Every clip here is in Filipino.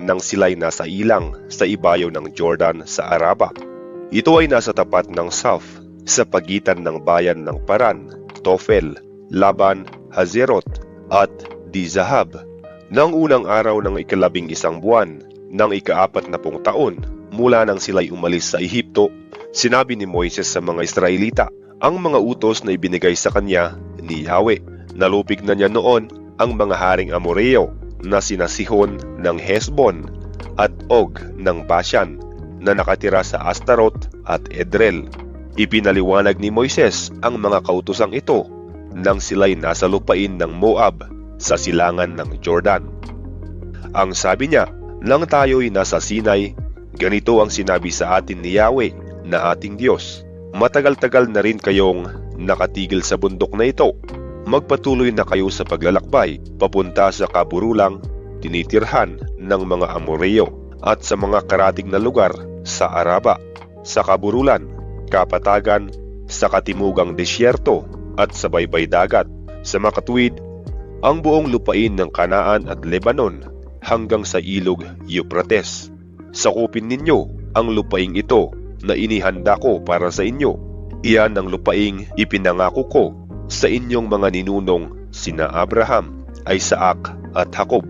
nang sila'y nasa ilang sa ibayo ng Jordan sa Araba. Ito ay nasa tapat ng Saf sa pagitan ng bayan ng Paran, Tofel, Laban, Hazerot at Dizahab. Nang unang araw ng ikalabing isang buwan ng ikaapat na pung taon mula nang sila'y umalis sa Ehipto, sinabi ni Moises sa mga Israelita ang mga utos na ibinigay sa kanya ni Yahweh. Nalupig na niya noon ang mga haring Amoreo na sina Sihon ng Hesbon at Og ng Bashan na nakatira sa Astaroth at Edrel. Ipinaliwanag ni Moises ang mga kautosang ito nang sila'y nasa lupain ng Moab sa silangan ng Jordan. Ang sabi niya, nang tayo'y nasa Sinai, ganito ang sinabi sa atin ni Yahweh na ating Diyos. Matagal-tagal na rin kayong nakatigil sa bundok na ito magpatuloy na kayo sa paglalakbay papunta sa kaburulang tinitirhan ng mga Amoreo at sa mga karatig na lugar sa Araba, sa kaburulan, kapatagan, sa katimugang desyerto at sa baybay dagat, sa makatuwid, ang buong lupain ng Kanaan at Lebanon hanggang sa ilog Euphrates. Sakupin ninyo ang lupaing ito na inihanda ko para sa inyo. Iyan ang lupaing ipinangako ko sa inyong mga ninunong sina Abraham, Isaac at Jacob.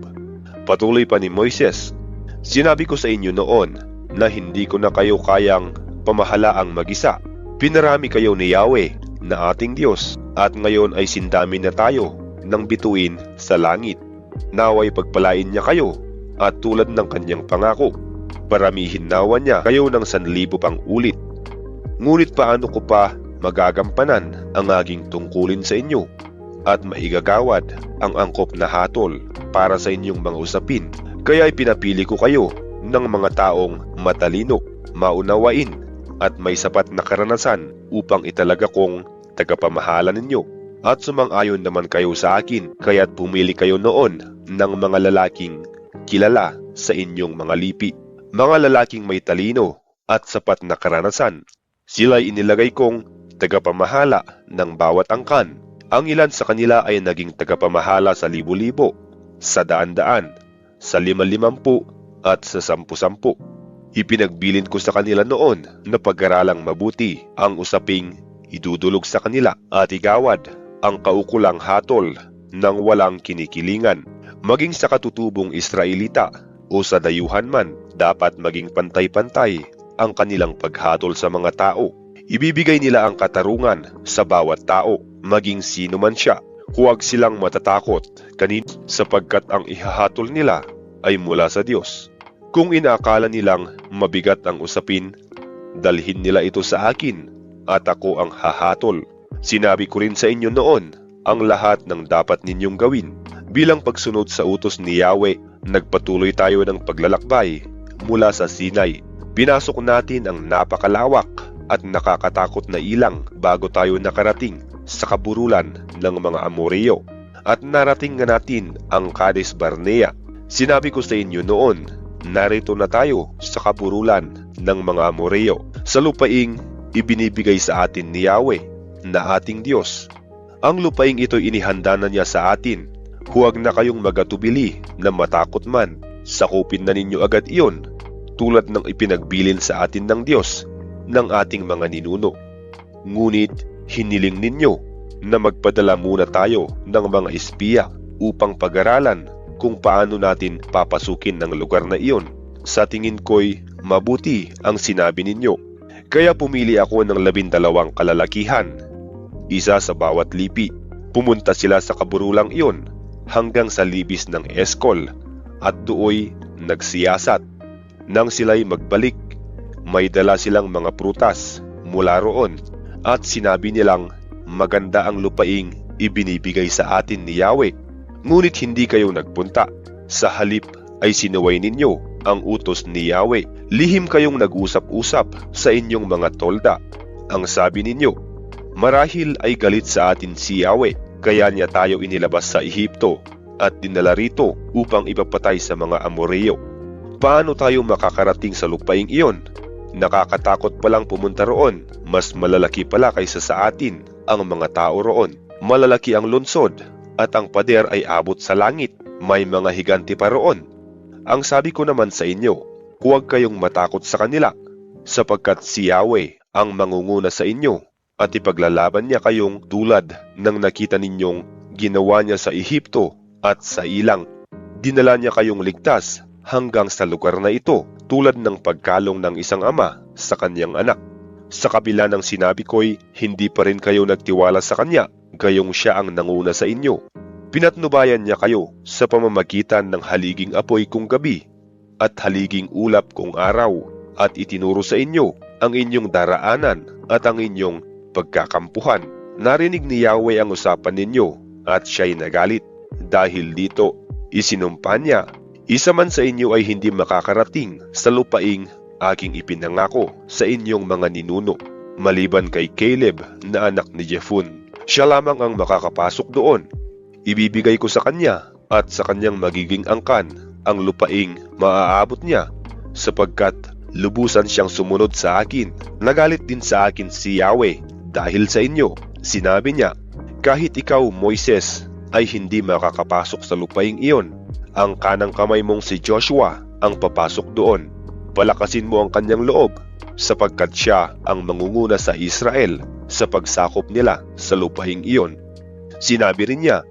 Patuloy pa ni Moises, Sinabi ko sa inyo noon na hindi ko na kayo kayang pamahalaang mag-isa. Pinarami kayo ni Yahweh na ating Diyos at ngayon ay sindami na tayo ng bituin sa langit. Naway pagpalain niya kayo at tulad ng kanyang pangako, paramihin nawa niya kayo ng sanlibo pang ulit. Ngunit paano ko pa magagampanan ang aking tungkulin sa inyo at maigagawad ang angkop na hatol para sa inyong mga usapin. Kaya pinapili ko kayo ng mga taong matalino, maunawain at may sapat na karanasan upang italaga kong tagapamahala ninyo. At sumang-ayon naman kayo sa akin kaya't pumili kayo noon ng mga lalaking kilala sa inyong mga lipi. Mga lalaking may talino at sapat na karanasan. Sila'y inilagay kong tagapamahala ng bawat angkan. Ang ilan sa kanila ay naging tagapamahala sa libo-libo, sa daan-daan, sa lima-limampu at sa sampu-sampu. Ipinagbilin ko sa kanila noon na pag-aralang mabuti ang usaping idudulog sa kanila at igawad ang kaukulang hatol ng walang kinikilingan. Maging sa katutubong Israelita o sa dayuhan man, dapat maging pantay-pantay ang kanilang paghatol sa mga tao Ibibigay nila ang katarungan sa bawat tao, maging sino man siya. Huwag silang matatakot kanin sapagkat ang ihahatol nila ay mula sa Diyos. Kung inaakala nilang mabigat ang usapin, dalhin nila ito sa akin at ako ang hahatol. Sinabi ko rin sa inyo noon ang lahat ng dapat ninyong gawin. Bilang pagsunod sa utos ni Yahweh, nagpatuloy tayo ng paglalakbay mula sa Sinai. Pinasok natin ang napakalawak at nakakatakot na ilang bago tayo nakarating sa kaburulan ng mga Amoreo at narating nga natin ang Cades Barnea. Sinabi ko sa inyo noon, narito na tayo sa kaburulan ng mga Amoreo sa lupaing ibinibigay sa atin ni Yahweh na ating Diyos. Ang lupaing ito inihanda na niya sa atin. Huwag na kayong magatubili na matakot man. Sakupin na ninyo agad iyon tulad ng ipinagbilin sa atin ng Diyos ng ating mga ninuno. Ngunit hiniling ninyo na magpadala muna tayo ng mga espiya upang pag-aralan kung paano natin papasukin ng lugar na iyon. Sa tingin ko'y mabuti ang sinabi ninyo. Kaya pumili ako ng labindalawang kalalakihan, isa sa bawat lipi. Pumunta sila sa kaburulang iyon hanggang sa libis ng Eskol at dooy nagsiyasat. Nang sila'y magbalik, may dala silang mga prutas mula roon at sinabi nilang maganda ang lupaing ibinibigay sa atin ni Yahweh. Ngunit hindi kayo nagpunta. Sa halip ay sinuway ninyo ang utos ni Yahweh. Lihim kayong nag-usap-usap sa inyong mga tolda. Ang sabi ninyo, Marahil ay galit sa atin si Yahweh, kaya niya tayo inilabas sa Ehipto at dinala rito upang ipapatay sa mga Amoreo. Paano tayo makakarating sa lupaing iyon? Nakakatakot palang pumunta roon, mas malalaki pala kaysa sa atin ang mga tao roon. Malalaki ang lunsod at ang pader ay abot sa langit. May mga higanti pa roon. Ang sabi ko naman sa inyo, huwag kayong matakot sa kanila, sapagkat si Yahweh ang mangunguna sa inyo at ipaglalaban niya kayong tulad ng nakita ninyong ginawa niya sa Ehipto at sa ilang. Dinala niya kayong ligtas hanggang sa lugar na ito tulad ng pagkalong ng isang ama sa kanyang anak. Sa kabila ng sinabi ko'y hindi pa rin kayo nagtiwala sa kanya, gayong siya ang nanguna sa inyo. Pinatnubayan niya kayo sa pamamagitan ng haliging apoy kung gabi at haliging ulap kung araw at itinuro sa inyo ang inyong daraanan at ang inyong pagkakampuhan. Narinig ni Yahweh ang usapan ninyo at siya'y nagalit. Dahil dito, isinumpa niya, isa man sa inyo ay hindi makakarating sa lupaing aking ipinangako sa inyong mga ninuno, maliban kay Caleb na anak ni Jepun. Siya lamang ang makakapasok doon. Ibibigay ko sa kanya at sa kanyang magiging angkan ang lupaing maaabot niya sapagkat lubusan siyang sumunod sa akin. Nagalit din sa akin si Yahweh dahil sa inyo. Sinabi niya, kahit ikaw Moises ay hindi makakapasok sa lupaing iyon. Ang kanang kamay mong si Joshua ang papasok doon. Palakasin mo ang kanyang loob sapagkat siya ang mangunguna sa Israel sa pagsakop nila sa lupaing iyon. Sinabi rin niya,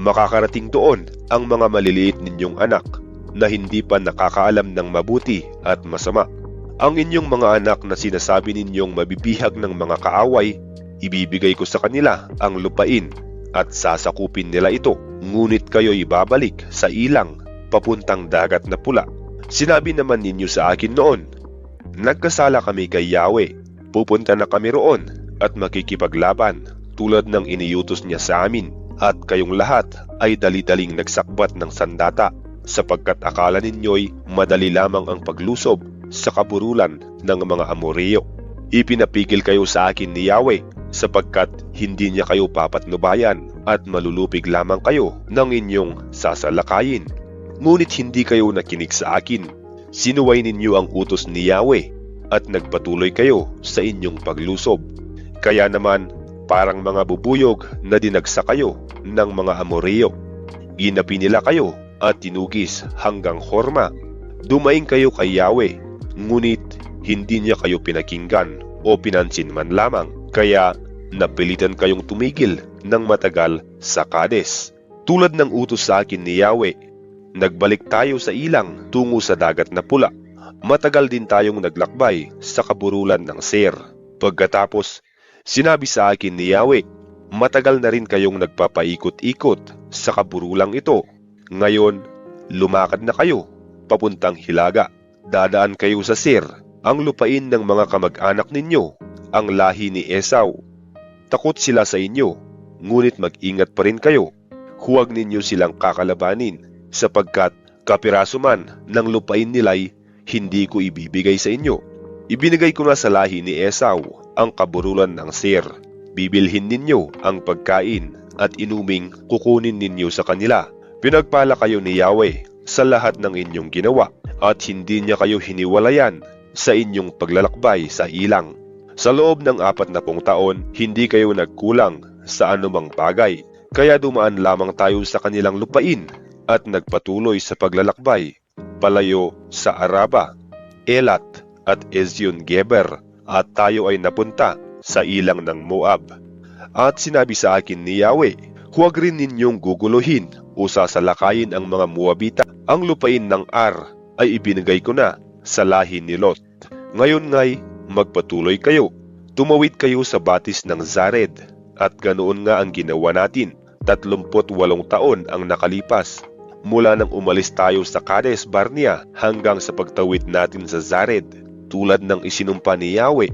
makakarating doon ang mga maliliit ninyong anak na hindi pa nakakaalam ng mabuti at masama. Ang inyong mga anak na sinasabi ninyong mabibihag ng mga kaaway, ibibigay ko sa kanila ang lupain at sasakupin nila ito. Ngunit kayo ibabalik sa ilang papuntang dagat na pula. Sinabi naman ninyo sa akin noon, Nagkasala kami kay Yahweh, pupunta na kami roon at makikipaglaban tulad ng iniutos niya sa amin at kayong lahat ay dali-daling nagsakbat ng sandata sapagkat akala ninyo'y madali lamang ang paglusob sa kaburulan ng mga Amoreo. Ipinapigil kayo sa akin ni Yahweh sapagkat hindi niya kayo papatnubayan at malulupig lamang kayo ng inyong sasalakayin. Ngunit hindi kayo nakinig sa akin. Sinuway ninyo ang utos ni Yahweh at nagpatuloy kayo sa inyong paglusob. Kaya naman parang mga bubuyog na dinagsa kayo ng mga Amoreo. Ginapi nila kayo at tinugis hanggang Horma. Dumaing kayo kay Yahweh, ngunit hindi niya kayo pinakinggan o pinansin man lamang. Kaya napilitan kayong tumigil ng matagal sa Kades. Tulad ng utos sa akin ni Yahweh, nagbalik tayo sa ilang tungo sa dagat na pula. Matagal din tayong naglakbay sa kaburulan ng Ser. Pagkatapos, sinabi sa akin ni Yahweh, matagal na rin kayong nagpapaikot-ikot sa kaburulang ito. Ngayon, lumakad na kayo, papuntang Hilaga. Dadaan kayo sa Ser, ang lupain ng mga kamag-anak ninyo, ang lahi ni Esau. Takot sila sa inyo, ngunit mag-ingat pa rin kayo. Huwag ninyo silang kakalabanin, sapagkat kapiraso man ng lupain nila'y hindi ko ibibigay sa inyo. Ibinigay ko na sa lahi ni Esau ang kaburulan ng Ser. Bibilhin ninyo ang pagkain at inuming kukunin ninyo sa kanila. Pinagpala kayo ni Yahweh sa lahat ng inyong ginawa at hindi niya kayo hiniwalayan sa inyong paglalakbay sa ilang. Sa loob ng apat na pong taon, hindi kayo nagkulang sa anumang bagay. Kaya dumaan lamang tayo sa kanilang lupain at nagpatuloy sa paglalakbay palayo sa Araba, Elat at Ezyon Geber at tayo ay napunta sa ilang ng Moab. At sinabi sa akin ni Yahweh, huwag rin ninyong guguluhin o sasalakayin ang mga Moabita. Ang lupain ng Ar ay ibinigay ko na sa lahi ni Lot. Ngayon nga'y magpatuloy kayo. Tumawid kayo sa batis ng Zared at ganoon nga ang ginawa natin. 38 taon ang nakalipas mula nang umalis tayo sa Kades Barnea hanggang sa pagtawid natin sa Zared. Tulad ng isinumpa ni Yahweh,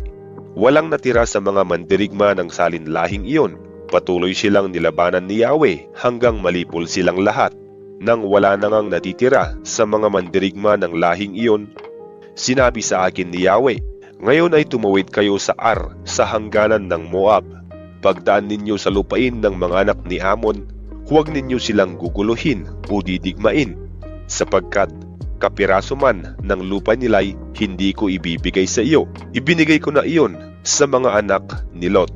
walang natira sa mga mandirigma ng salinlahing iyon. Patuloy silang nilabanan ni Yahweh hanggang malipol silang lahat. nang wala na natitira sa mga mandirigma ng lahing iyon, sinabi sa akin ni Yahweh, Ngayon ay tumawid kayo sa Ar sa hangganan ng Moab. Pagdaan ninyo sa lupain ng mga anak ni Amon, huwag ninyo silang guguluhin o didigmain, sapagkat kapiraso man ng lupa nila'y hindi ko ibibigay sa iyo. Ibinigay ko na iyon sa mga anak ni Lot.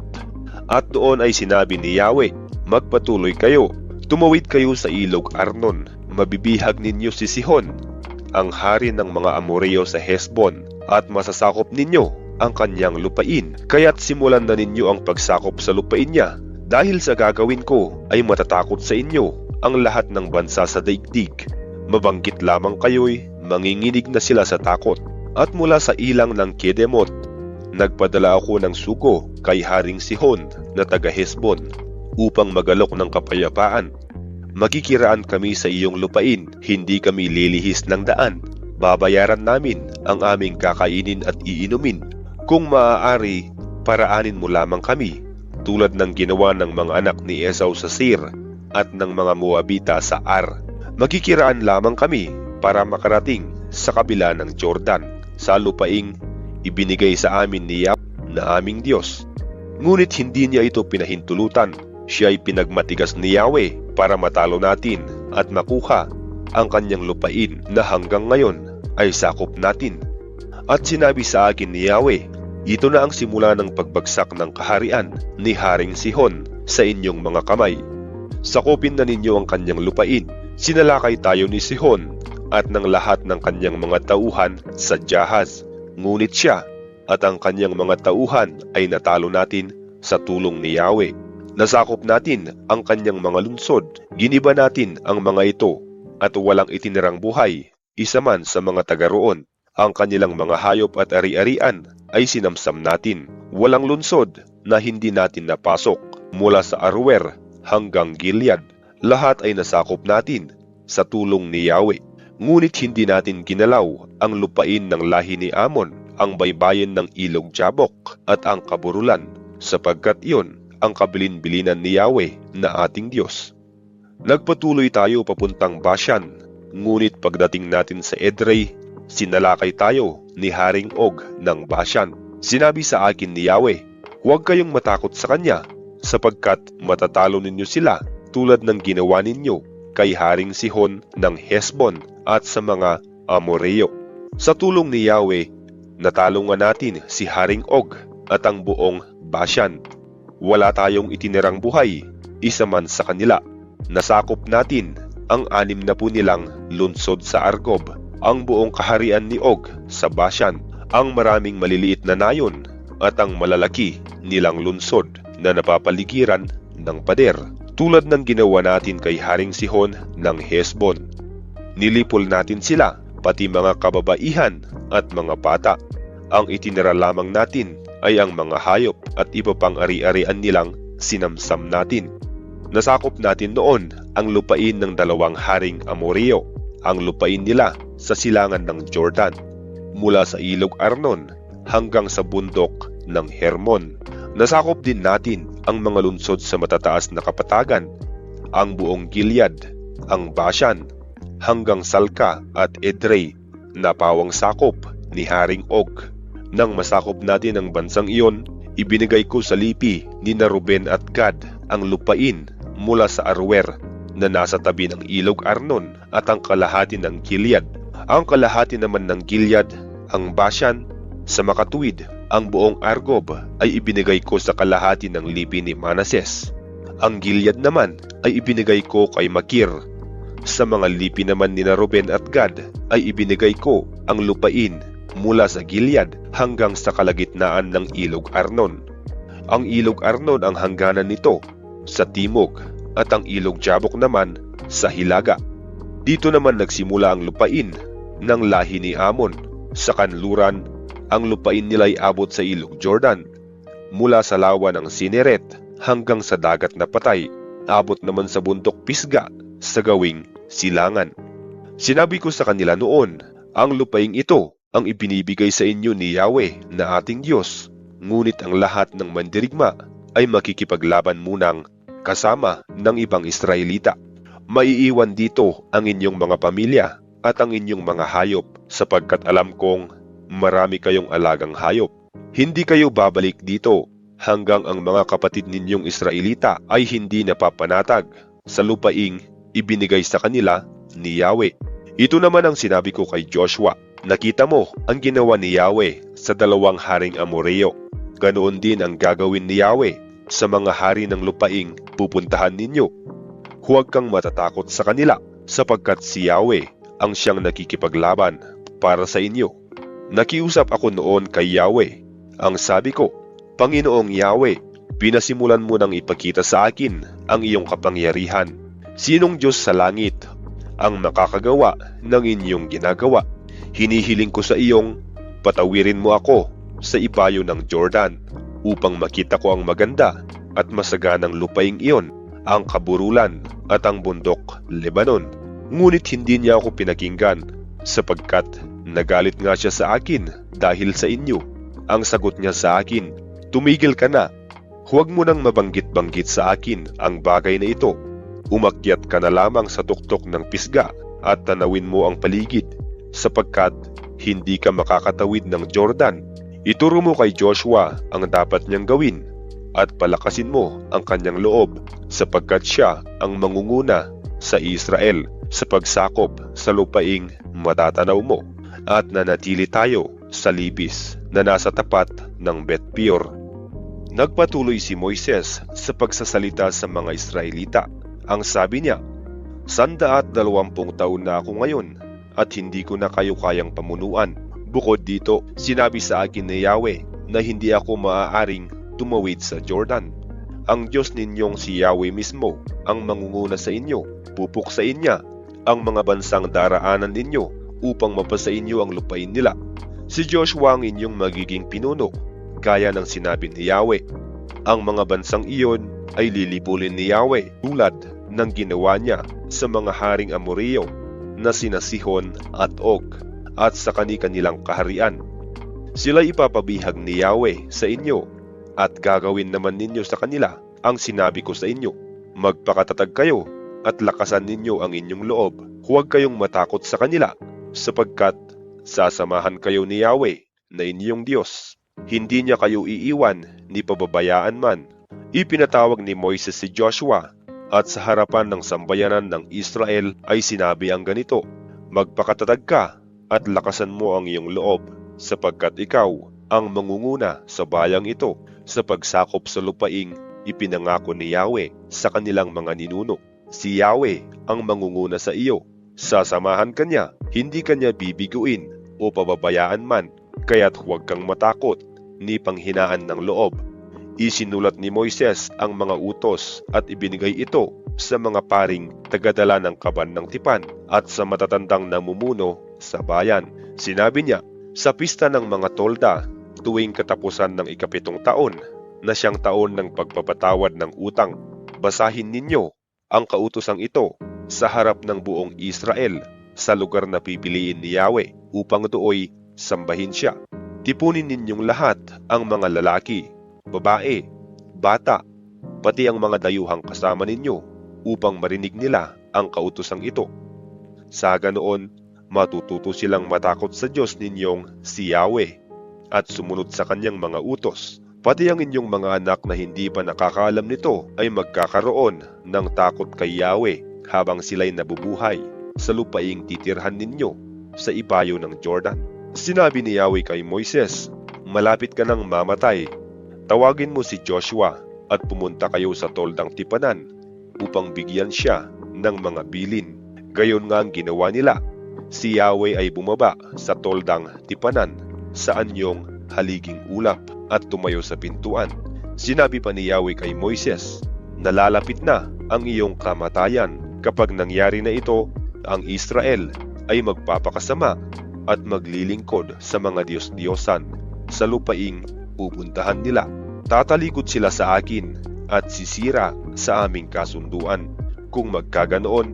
At doon ay sinabi ni Yahweh, Magpatuloy kayo, tumawid kayo sa ilog Arnon, mabibihag ninyo si Sihon, ang hari ng mga Amoreo sa Hesbon, at masasakop ninyo ang kanyang lupain. Kaya't simulan na ninyo ang pagsakop sa lupain niya, dahil sa gagawin ko ay matatakot sa inyo ang lahat ng bansa sa daigdig. Mabanggit lamang kayo'y manginginig na sila sa takot. At mula sa ilang ng Kedemot, nagpadala ako ng sugo kay Haring Sihon na taga Hesbon upang magalok ng kapayapaan. Magkikiraan kami sa iyong lupain, hindi kami lilihis ng daan. Babayaran namin ang aming kakainin at iinumin. Kung maaari, paraanin mo lamang kami, tulad ng ginawa ng mga anak ni Esau sa Sir at ng mga Moabita sa Ar. Magkikiraan lamang kami para makarating sa kabila ng Jordan, sa lupaing ibinigay sa amin ni Yahweh na aming Diyos. Ngunit hindi niya ito pinahintulutan. Siya ay pinagmatigas ni Yahweh para matalo natin at makuha ang kanyang lupain na hanggang ngayon ay sakop natin. At sinabi sa akin ni Yahweh, ito na ang simula ng pagbagsak ng kaharian ni Haring Sihon sa inyong mga kamay. Sakupin na ninyo ang kanyang lupain. Sinalakay tayo ni Sihon at ng lahat ng kanyang mga tauhan sa Jahaz. Ngunit siya at ang kanyang mga tauhan ay natalo natin sa tulong ni Yahweh. Nasakop natin ang kanyang mga lunsod, giniba natin ang mga ito at walang itinirang buhay, isa man sa mga taga roon. Ang kanilang mga hayop at ari-arian ay sinamsam natin. Walang lunsod na hindi natin napasok mula sa Arwer hanggang Gilead. Lahat ay nasakop natin sa tulong ni Yahweh. Ngunit hindi natin ginalaw ang lupain ng lahi ni Amon, ang baybayin ng ilog Jabok at ang kaburulan, sapagkat iyon ang kabilin-bilinan ni Yahweh na ating Diyos. Nagpatuloy tayo papuntang Bashan, ngunit pagdating natin sa Edrei, sinalakay tayo ni Haring Og ng Bashan. Sinabi sa akin ni Yahweh, huwag kayong matakot sa kanya, sapagkat matatalo ninyo sila tulad ng ginawa ninyo kay Haring Sihon ng Hesbon at sa mga Amoreo. Sa tulong ni Yahweh, natalo nga natin si Haring Og at ang buong Bashan. Wala tayong itinirang buhay, isa man sa kanila. Nasakop natin ang anim na po nilang lunsod sa Argob, ang buong kaharian ni Og sa Bashan, ang maraming maliliit na nayon at ang malalaki nilang lunsod na napapaligiran ng pader tulad ng ginawa natin kay Haring Sihon ng Hesbon. Nilipol natin sila, pati mga kababaihan at mga bata. Ang itinira lamang natin ay ang mga hayop at iba pang ari-arian nilang sinamsam natin. Nasakop natin noon ang lupain ng dalawang haring Amoreo, ang lupain nila sa silangan ng Jordan, mula sa ilog Arnon hanggang sa bundok ng Hermon. Nasakop din natin ang mga lunsod sa matataas na kapatagan, ang buong Gilead, ang Bashan, hanggang Salka at Edrei na pawang sakop ni Haring Og. Nang masakop natin ang bansang iyon, ibinigay ko sa lipi ni na Ruben at Gad ang lupain mula sa Arwer na nasa tabi ng ilog Arnon at ang kalahati ng Gilead. Ang kalahati naman ng Gilead, ang Bashan, sa makatuwid, ang buong Argob ay ibinigay ko sa kalahati ng lipi ni Manases. Ang Gilead naman ay ibinigay ko kay Makir. Sa mga lipi naman ni Ruben at Gad ay ibinigay ko ang lupain mula sa Gilead hanggang sa kalagitnaan ng ilog Arnon. Ang ilog Arnon ang hangganan nito sa timog at ang ilog Jabok naman sa hilaga. Dito naman nagsimula ang lupain ng lahi ni Amon. Sa kanluran, ang lupain nila ay abot sa ilog Jordan. Mula sa lawa ng Sineret hanggang sa dagat na patay, abot naman sa bundok Pisga sa gawing silangan. Sinabi ko sa kanila noon, ang lupaing ito ang ibinibigay sa inyo ni Yahweh na ating Diyos. Ngunit ang lahat ng mandirigma ay makikipaglaban munang kasama ng ibang Israelita. Maiiwan dito ang inyong mga pamilya at ang inyong mga hayop sapagkat alam kong marami kayong alagang hayop. Hindi kayo babalik dito hanggang ang mga kapatid ninyong Israelita ay hindi napapanatag sa lupaing ibinigay sa kanila ni Yahweh. Ito naman ang sinabi ko kay Joshua. Nakita mo ang ginawa ni Yahweh sa dalawang haring Amoreo. Ganoon din ang gagawin ni Yahweh sa mga hari ng lupaing pupuntahan ninyo. Huwag kang matatakot sa kanila sapagkat si Yahweh ang siyang nakikipaglaban para sa inyo. Nakiusap ako noon kay Yahweh. Ang sabi ko, Panginoong Yahweh, pinasimulan mo nang ipakita sa akin ang iyong kapangyarihan. Sinong Diyos sa langit ang makakagawa ng inyong ginagawa? Hinihiling ko sa iyong patawirin mo ako sa ibayo ng Jordan upang makita ko ang maganda at masaganang lupaing iyon, ang kaburulan at ang bundok Lebanon. Ngunit hindi niya ako pinakinggan sapagkat nagalit nga siya sa akin dahil sa inyo. Ang sagot niya sa akin, tumigil ka na. Huwag mo nang mabanggit-banggit sa akin ang bagay na ito. Umakyat ka na lamang sa tuktok ng pisga at tanawin mo ang paligid sapagkat hindi ka makakatawid ng Jordan. Ituro mo kay Joshua ang dapat niyang gawin at palakasin mo ang kanyang loob sapagkat siya ang mangunguna sa Israel sa pagsakop sa lupaing matatanaw mo at nanatili tayo sa libis na nasa tapat ng Bet Peor. Nagpatuloy si Moises sa pagsasalita sa mga Israelita. Ang sabi niya, Sanda at dalawampung taon na ako ngayon at hindi ko na kayo kayang pamunuan. Bukod dito, sinabi sa akin ni Yahweh na hindi ako maaaring tumawid sa Jordan. Ang Diyos ninyong si Yahweh mismo ang mangunguna sa inyo, pupuksain niya ang mga bansang daraanan ninyo upang mapasa inyo ang lupain nila. Si Joshua ang inyong magiging pinuno, gaya ng sinabi ni Yahweh. Ang mga bansang iyon ay lilipulin ni Yahweh tulad ng ginawa niya sa mga haring Amoreo na sina Sihon at Og at sa kani-kanilang kaharian. Sila ipapabihag ni Yahweh sa inyo at gagawin naman ninyo sa kanila ang sinabi ko sa inyo. Magpakatatag kayo at lakasan ninyo ang inyong loob. Huwag kayong matakot sa kanila sapagkat sasamahan kayo ni Yahweh na inyong Diyos. Hindi niya kayo iiwan ni pababayaan man. Ipinatawag ni Moises si Joshua at sa harapan ng sambayanan ng Israel ay sinabi ang ganito, Magpakatatag ka at lakasan mo ang iyong loob sapagkat ikaw ang mangunguna sa bayang ito sa pagsakop sa lupaing ipinangako ni Yahweh sa kanilang mga ninuno. Si Yahweh ang mangunguna sa iyo. Sasamahan ka niya, hindi ka niya bibiguin o pababayaan man, kaya't huwag kang matakot ni panghinaan ng loob. Isinulat ni Moises ang mga utos at ibinigay ito sa mga paring tagadala ng kaban ng tipan at sa matatandang namumuno sa bayan. Sinabi niya, sa pista ng mga tolda, tuwing katapusan ng ikapitong taon, na siyang taon ng pagpapatawad ng utang, basahin ninyo ang kautosang ito sa harap ng buong Israel sa lugar na pipiliin ni Yahweh upang dooy sambahin siya. Tipunin ninyong lahat ang mga lalaki, babae, bata, pati ang mga dayuhang kasama ninyo upang marinig nila ang kautosang ito. Sa ganoon, matututo silang matakot sa Diyos ninyong si Yahweh at sumunod sa kanyang mga utos. Pati ang inyong mga anak na hindi pa nakakaalam nito ay magkakaroon ng takot kay Yahweh habang sila'y nabubuhay sa lupaing titirhan ninyo sa ibayo ng Jordan. Sinabi ni Yahweh kay Moises, Malapit ka nang mamatay. Tawagin mo si Joshua at pumunta kayo sa toldang tipanan upang bigyan siya ng mga bilin. Gayon nga ang ginawa nila. Si Yahweh ay bumaba sa toldang tipanan sa anyong haliging ulap at tumayo sa pintuan. Sinabi pa ni Yahweh kay Moises, Nalalapit na ang iyong kamatayan. Kapag nangyari na ito, ang Israel ay magpapakasama at maglilingkod sa mga Diyos-Diyosan sa lupaing pupuntahan nila. Tatalikod sila sa akin at sisira sa aming kasunduan. Kung magkaganoon,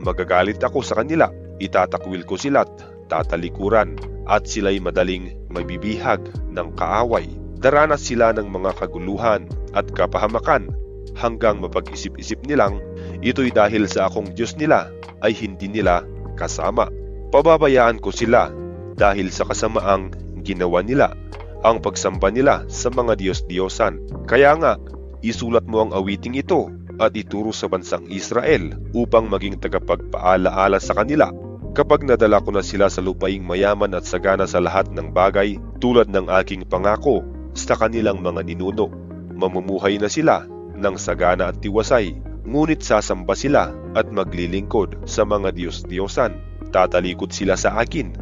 magagalit ako sa kanila, itatakwil ko sila't tatalikuran at sila'y madaling mabibihag ng kaaway. Daranas sila ng mga kaguluhan at kapahamakan hanggang mapag-isip-isip nilang Ito'y dahil sa akong Diyos nila ay hindi nila kasama. Pababayaan ko sila dahil sa kasamaang ginawa nila ang pagsamba nila sa mga Diyos-Diyosan. Kaya nga, isulat mo ang awiting ito at ituro sa bansang Israel upang maging tagapagpaalaala sa kanila kapag nadala ko na sila sa lupaing mayaman at sagana sa lahat ng bagay tulad ng aking pangako sa kanilang mga ninuno. Mamumuhay na sila ng sagana at tiwasay, ngunit sasamba sila at maglilingkod sa mga Diyos-Diyosan. Tatalikod sila sa akin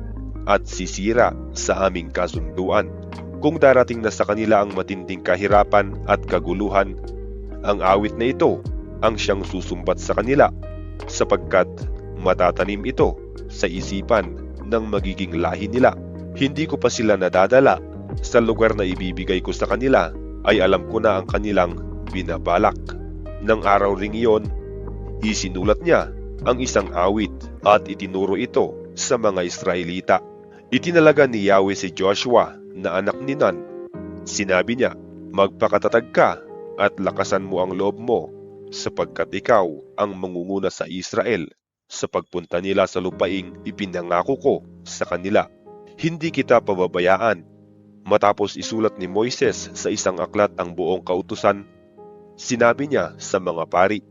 at sisira sa aming kasunduan. Kung darating na sa kanila ang matinding kahirapan at kaguluhan, ang awit na ito ang siyang susumbat sa kanila sapagkat matatanim ito sa isipan ng magiging lahi nila. Hindi ko pa sila nadadala sa lugar na ibibigay ko sa kanila ay alam ko na ang kanilang binabalak. Nang araw ring iyon, isinulat niya ang isang awit at itinuro ito sa mga Israelita. Itinalaga ni Yahweh si Joshua na anak ni Nun. Sinabi niya, magpakatatag ka at lakasan mo ang loob mo sapagkat ikaw ang mangunguna sa Israel sa pagpunta nila sa lupaing ipinangako ko sa kanila. Hindi kita pababayaan. Matapos isulat ni Moises sa isang aklat ang buong kautusan, sinabi niya sa mga pari,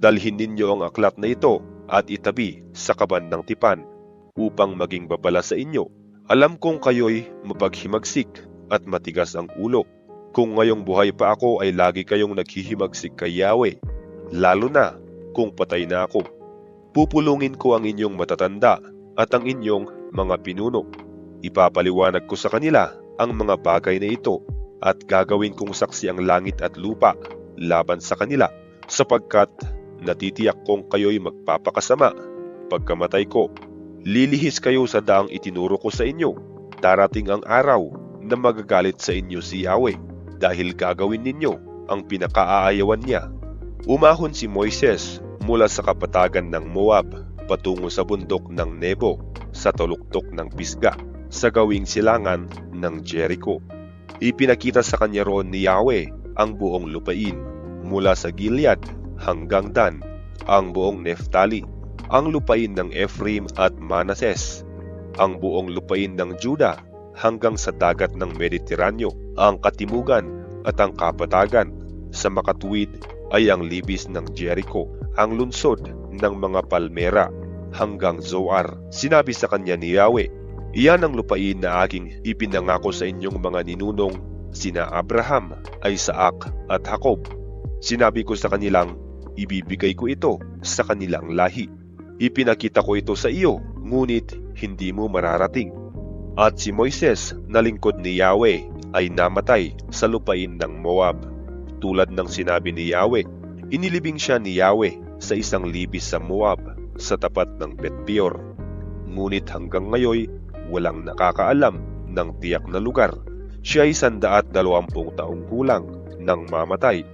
Dalhin ninyo ang aklat na ito at itabi sa kaban ng tipan upang maging babala sa inyo. Alam kong kayo'y mapaghimagsik at matigas ang ulo. Kung ngayong buhay pa ako ay lagi kayong naghihimagsik kay Yahweh, lalo na kung patay na ako. Pupulungin ko ang inyong matatanda at ang inyong mga pinuno. Ipapaliwanag ko sa kanila ang mga bagay na ito at gagawin kong saksi ang langit at lupa laban sa kanila sapagkat natitiyak kong kayo'y magpapakasama pagkamatay ko. Lilihis kayo sa daang itinuro ko sa inyo. Darating ang araw na magagalit sa inyo si Yahweh dahil gagawin ninyo ang pinakaaayawan niya. Umahon si Moises mula sa kapatagan ng Moab patungo sa bundok ng Nebo sa tuluktok ng Pisga sa gawing silangan ng Jericho. Ipinakita sa kanya roon ni Yahweh ang buong lupain mula sa Gilead hanggang Dan, ang buong Neftali, ang lupain ng Ephraim at Manases, ang buong lupain ng Juda hanggang sa dagat ng Mediteraneo, ang katimugan at ang kapatagan. Sa makatuwid ay ang libis ng Jericho, ang lunsod ng mga palmera hanggang Zoar. Sinabi sa kanya ni Yahweh, Iyan ang lupain na aking ipinangako sa inyong mga ninunong sina Abraham, Isaac at Jacob. Sinabi ko sa kanilang, ibibigay ko ito sa kanilang lahi. Ipinakita ko ito sa iyo, ngunit hindi mo mararating. At si Moises na lingkod ni Yahweh ay namatay sa lupain ng Moab. Tulad ng sinabi ni Yahweh, inilibing siya ni Yahweh sa isang libis sa Moab sa tapat ng Bet-peor. Ngunit hanggang ngayon, walang nakakaalam ng tiyak na lugar. Siya ay sandaat dalawampung taong gulang nang mamatay.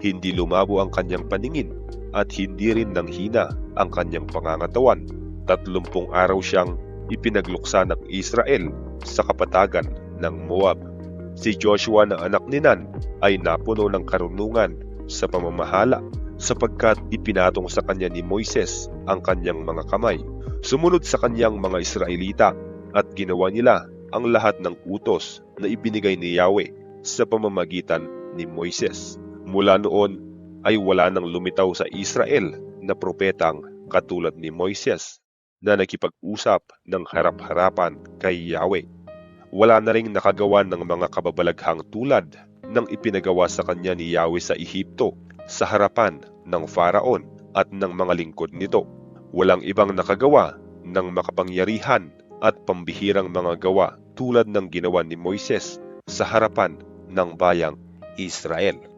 Hindi lumabo ang kanyang paningin at hindi rin nang hina ang kanyang pangangatawan. Tatlumpung araw siyang ipinagluksa ng Israel sa kapatagan ng Moab. Si Joshua na anak ni Nan ay napuno ng karunungan sa pamamahala sapagkat ipinatong sa kanya ni Moises ang kanyang mga kamay. Sumunod sa kanyang mga Israelita at ginawa nila ang lahat ng utos na ibinigay ni Yahweh sa pamamagitan ni Moises. Mula noon ay wala nang lumitaw sa Israel na propetang katulad ni Moises na nakipag-usap ng harap-harapan kay Yahweh. Wala na ring nakagawa ng mga kababalaghang tulad ng ipinagawa sa kanya ni Yahweh sa Ehipto sa harapan ng Faraon at ng mga lingkod nito. Walang ibang nakagawa ng makapangyarihan at pambihirang mga gawa tulad ng ginawa ni Moises sa harapan ng bayang Israel.